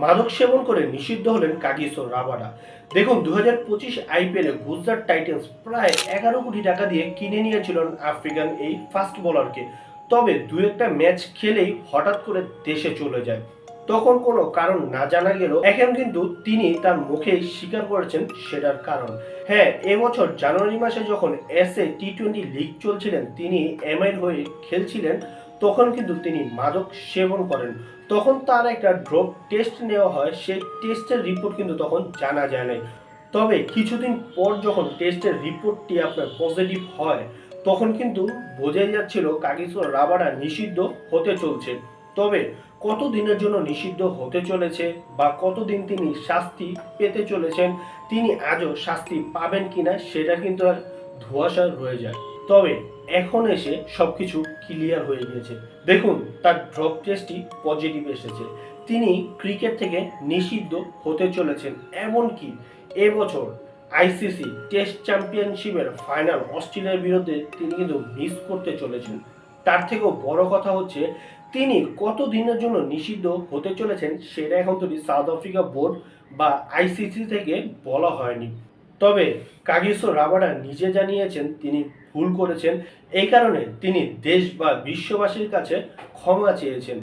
মাদক সেবন করে নিষিদ্ধ হলেন কাগিসো রাবাডা দেখুন দু হাজার পঁচিশ আইপিএলে গুজরাট টাইটেন্স প্রায় এগারো কোটি টাকা দিয়ে কিনে নিয়েছিলেন আফ্রিকান এই ফাস্ট বোলারকে। তবে দু একটা ম্যাচ খেলেই হঠাৎ করে দেশে চলে যায়। তখন কোনো কারণ না জানা গেলেও এখন কিন্তু তিনি তার মুখেই স্বীকার করেছেন সেটার কারণ। হ্যাঁ এবছর জানুয়ারি মাসে যখন S A T twenty league চলছিলেন, তিনি এমআইয়ের হয়ে খেলছিলেন তখন কিন্তু তিনি মাদক সেবন করেন। তখন তার একটা ড্রপ টেস্ট নেওয়া হয়, সেই টেস্টের রিপোর্ট কিন্তু তখন জানা যায় নাই। তবে কিছুদিন পর যখন টেস্টের রিপোর্টটি আপনার পজিটিভ হয়, তখন কিন্তু বোঝাই যাচ্ছিল কাগিসো রাবাডা নিষিদ্ধ হতে চলছে। তবে কত দিনের জন্য নিষিদ্ধ হতে চলেছে বা কতদিন তিনি শাস্তি পেতে চলেছেন, তিনি আজও শাস্তি পাবেন কিনা, সেটা কিন্তু আর ধোঁয়াশা রয়ে যায়। তবে এখন এসে সবকিছু ক্লিয়ার হয়ে গিয়েছে। দেখুন, তার ড্রপ টেস্টটি পজিটিভ এসেছে। তিনি ক্রিকেট থেকে নিষিদ্ধ হতে চলেছেন। এমনকি এবছর আইসিসি টেস্ট চ্যাম্পিয়নশিপের ফাইনাল অস্ট্রেলিয়ার বিরুদ্ধে তিনি কিন্তু মিস করতে চলেছেন। তার থেকেও বড় কথা হচ্ছে, তিনি কত দিনের জন্য নিষিদ্ধ হতে চলেছেন, সেটা এখন তৈরি সাউথ আফ্রিকা বোর্ড বা আইসিসি থেকে বলা হয়নি। তবে কাগিসো রাবাডা নিজে জানিয়েছেন তিনি ভুল করেছেন। এই কারণে তিনি দেশ বা বিশ্ববাসীর কাছে ক্ষমা চেয়েছেন।